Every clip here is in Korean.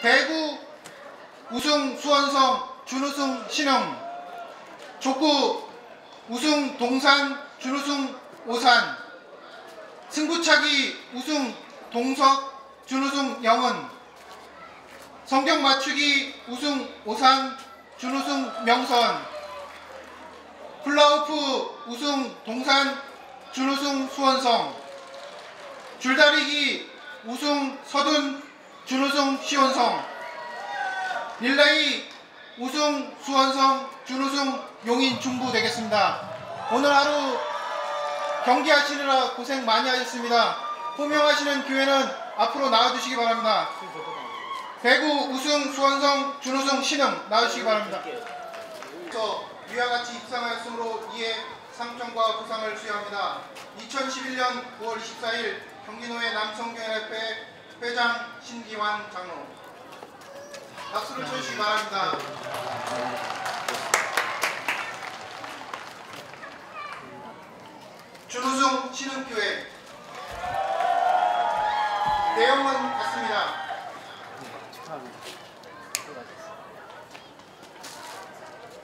대구 우승 수원성 준우승 신흥. 족구 우승 동산 준우승 오산. 승부차기 우승 동석 준우승 영은. 성경 맞추기 우승 오산 준우승 명선. 플라우프 우승 동산 준우승 수원성. 줄다리기 우승 서둔 준우승 시원성 릴레이 우승 수원성 준우승 용인 중부 되겠습니다. 오늘 하루 경기하시느라 고생 많이 하셨습니다. 호명하시는 교회는 앞으로 나와주시기 바랍니다. 대구 우승 수원성 준우승 신흥 나와주시기 바랍니다. 그래서 위와 같이 입상하였으므로 이에 상장과 부상을 수여합니다. 2011년 9월 24일 경기노회 남성교회협회 회장 신기환 장로 박수를 쳐주시기 바랍니다. 준우승 신흥교회 내용은 같습니다.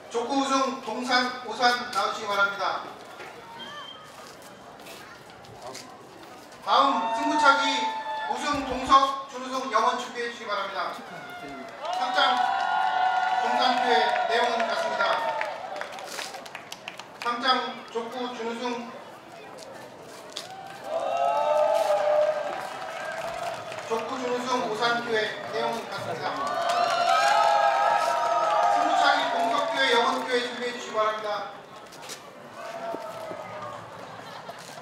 족구 우승 동산 오산 나오시기 바랍니다. 다음 승부차기 우승 동석 준우승 영원 준비해 주시기 바랍니다. 상장 동산교회 내용은 같습니다. 상장 족구 준우승 족구 준우승 오산교회 내용은 같습니다. 승부차기 동석교회 영원교회 준비해 주시기 바랍니다.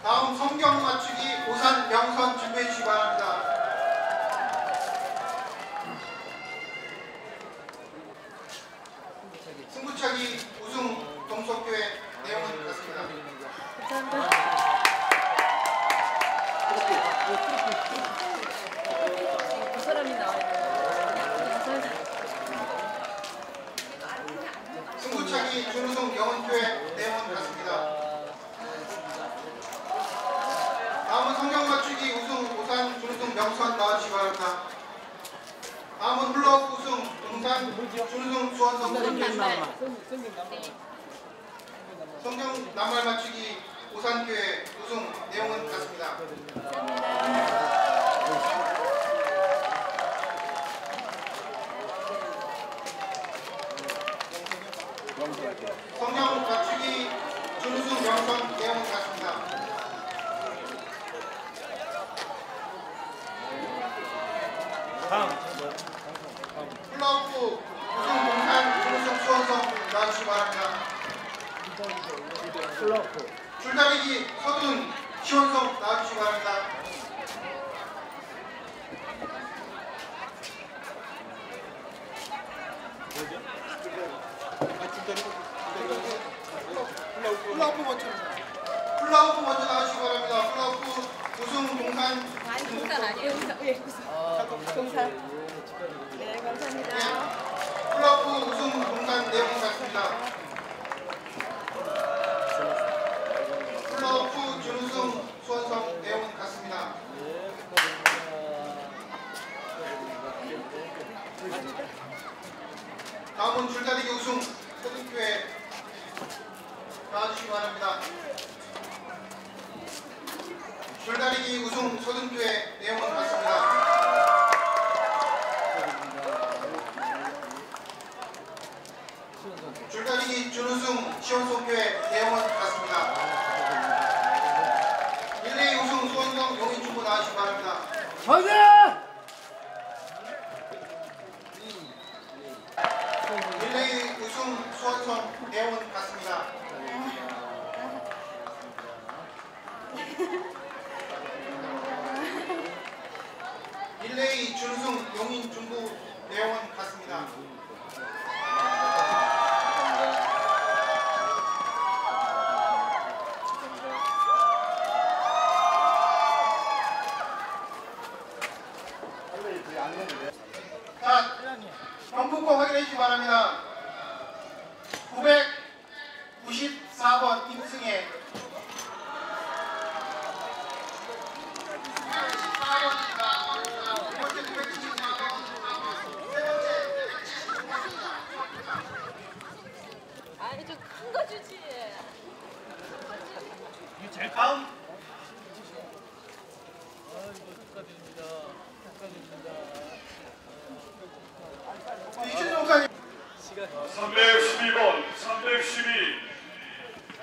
다음 성경 맞추기 오산 명선 준비해 주시기 바랍니다. 승부차기 우승 동석교회 내용은 같습니다. 그 사람이 나와요. 승부차기 준우승 영원교회 내용은 같습니다. 다음은 성경 맞추기 우승 오산 준우승 명선 나와주시기 바랍니다. 다음은 훌라후프 우승 동산 준우승 수원 성 준비해주시기 성경 낱말 맞추기 오산교회 우승 내용은 같습니다. 성경 맞추기 준우승 명선 내용은 같습니다. 플라우프 우승 동산 준우승 수원성 나와주시기 바랍니다. 줄다리기 서둔 시원성 나와주시기 바랍니다. 플라우프 먼저 플라우프 먼저 나와주시기 바랍니다. 플라우프 우승 동산 아니, 동산 아니에요. 동산. 예, 동산. 동산. 네, 감사합니다. 플라우프 우승 동산 내용 같습니다. 플라우프 준우승 수원성 내용 같습니다. 다음은 줄다리기 우승 서등교회 나와주시기 바랍니다. 줄다리기 우승 서등교회 내용은 같습니다. 줄다리기 준우승 시원소교회 내용은 같습니다. 1, 2 우승 수원성 용인중부 나와주시기 바랍니다. 전혀! 1, 2 우승 수원성 내용은 같습니다. 릴레이 준우승 용인 중부 내용은 같습니다. 자, 경품권 확인해 주시기 바랍니다. 994번 임승혜 섞어주지. 이거 제일 다음. 아이고 축하드립니다. 축하드립니다. 이준용까지. 312번, 312,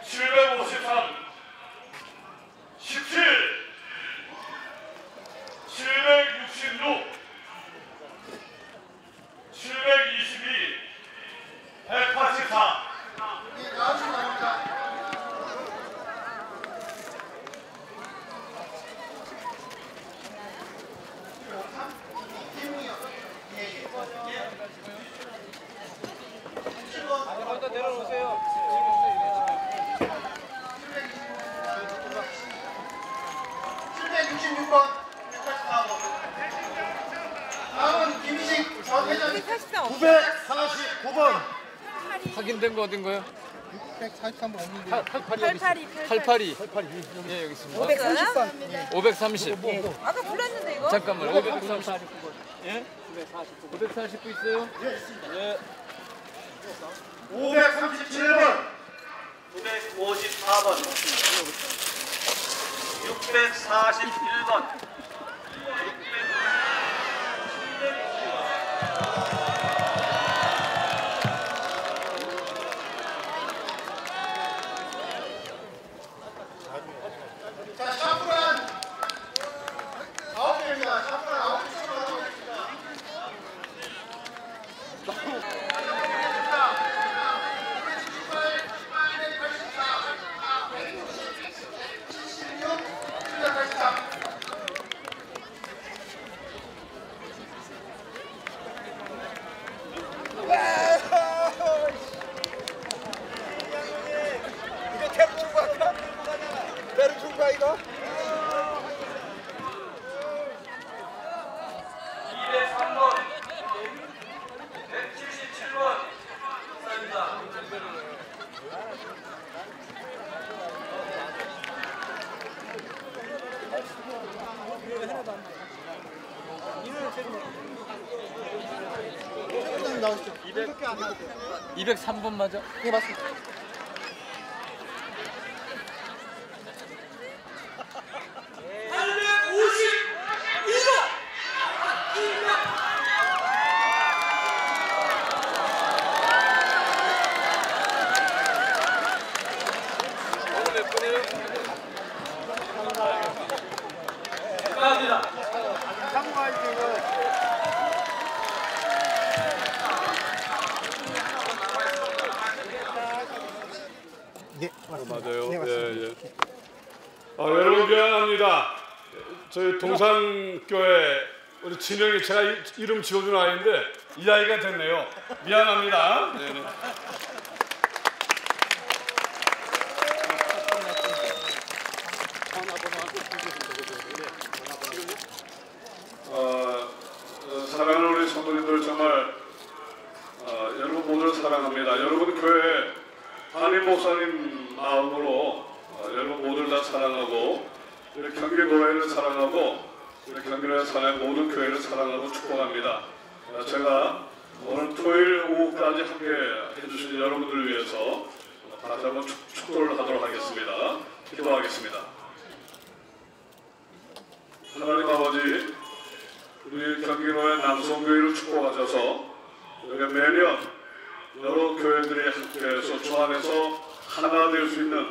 753, 17. 766번, 184번. 다음은 김희식 전 회장님. 183 없어. 949번 확인된 거 어딘가요? 143번 없는데 88이 88이 88이 88예 여기 있습니다. 530번 530. 아까 불렀는데 이거? 잠깐만 530. 예? 549 있어요? 예. 537번. 954번 641번 자, 샤프란 아홉 개입니다. 샤프란 아홉 개 하도록 하겠습니다. 이거 대로 출구할까? 대로 출구야 이거? 203번 177번 감사합니다 회장님 나오시죠 203번 맞아? 네 맞습니다 오늘 몇 분이에요? 축하합니다 참고할게 이거 네 맞습니다 맞아요. 네 맞습니다 예, 예. 아, 여러분 미안합니다. 저희 동산교회 우리 진영이 제가 이- 이름 지어준 아이인데 이 아이가 됐네요. 미안합니다. 네, 네. 어, 어, 사랑하는 우리 성도님들 정말 어, 여러분 사랑합니다. 여러분 교회 담임 목사님 마음으로 어, 여러분 모두를 다 사랑하고 우리 경기교회를 사랑하고 우리 경기를 사랑 모든 교회를 사랑하고 축복합니다. 어, 제가 오늘 토요일 오후까지 함께 해주신 여러분들을 위해서 어, 다시 한번 축- 축도를 하도록 하겠습니다. 기도하겠습니다. 하나님 아버지 우리 경기로의 남성교회를 축복하셔서 우리가 매년 여러 교회들이 함께해서 주 안에서 하나 될 수 있는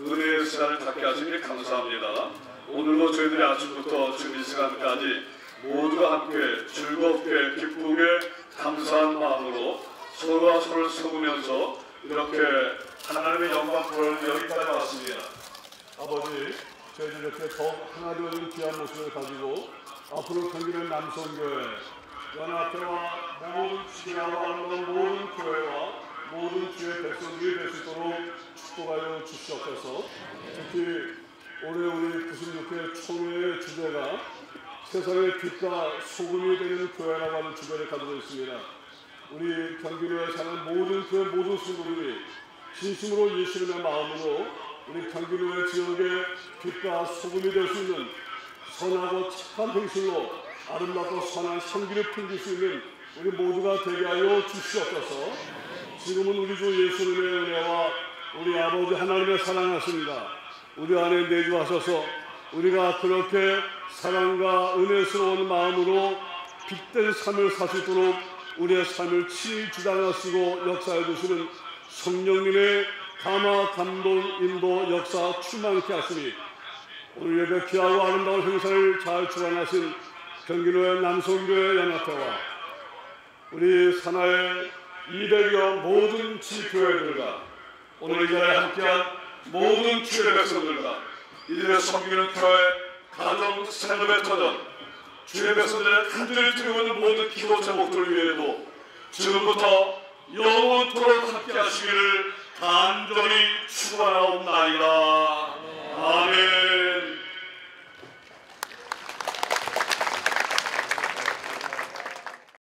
은혜의 시간을 갖게 하시니 감사합니다. 오늘도 저희들이 아침부터 이 시간까지 모두가 함께 즐겁게 기쁘게 감사한 마음으로 서로가 서로를 섬으면서 이렇게 하나님의 영광을 여기까지 왔습니다. 아버지, 저희들 이렇게 더욱 하나 되어진 귀한 모습을 가지고 앞으로 경기는 남성교회 연합회와 모든 하는 모든 교회와 모든 주의 백성들이 될 수 있도록 축복하여 주시옵소서. 특히 올해 우리 96회 총회의 주제가 세상의 빛과 소금이 되는 교회라고 하는 주제를 가지고 있습니다. 우리 경기도에 사는 모든 그 모든 성도들이 진심으로 예수님의 마음으로 우리 경기도의 지역의 빛과 소금이 될 수 있는 선하고 착한 행실로 아름답고 선한 성기를 풍길 수 있는 우리 모두가 되게 하여 주시옵소서. 지금은 우리 주 예수님의 은혜와 우리 아버지 하나님의 사랑하십니다. 우리 안에 내주하셔서 우리가 그렇게 사랑과 은혜스러운 마음으로 빛된 삶을 살 수 있도록 우리의 삶을 친히 주장하시고 역사해 주시는 성령님의 감화, 감동, 인도, 역사 충만케 하시니 오늘 예배 귀하고 아름다운 행사를 잘 주관하신 경기도의 남성교회 연합회와 우리 산하의 200여 모든 지교회들과 오늘 이 자리에 함께한 모든 주의 백성들과 이들의 섬기는 교회 가정 생업의 터전 주의 백성들의 간절히 드리고 있는 모든 기도 제목들 위에도 지금부터 영원토록 함께 하시기를 간절히 축원하옵나이다. 아멘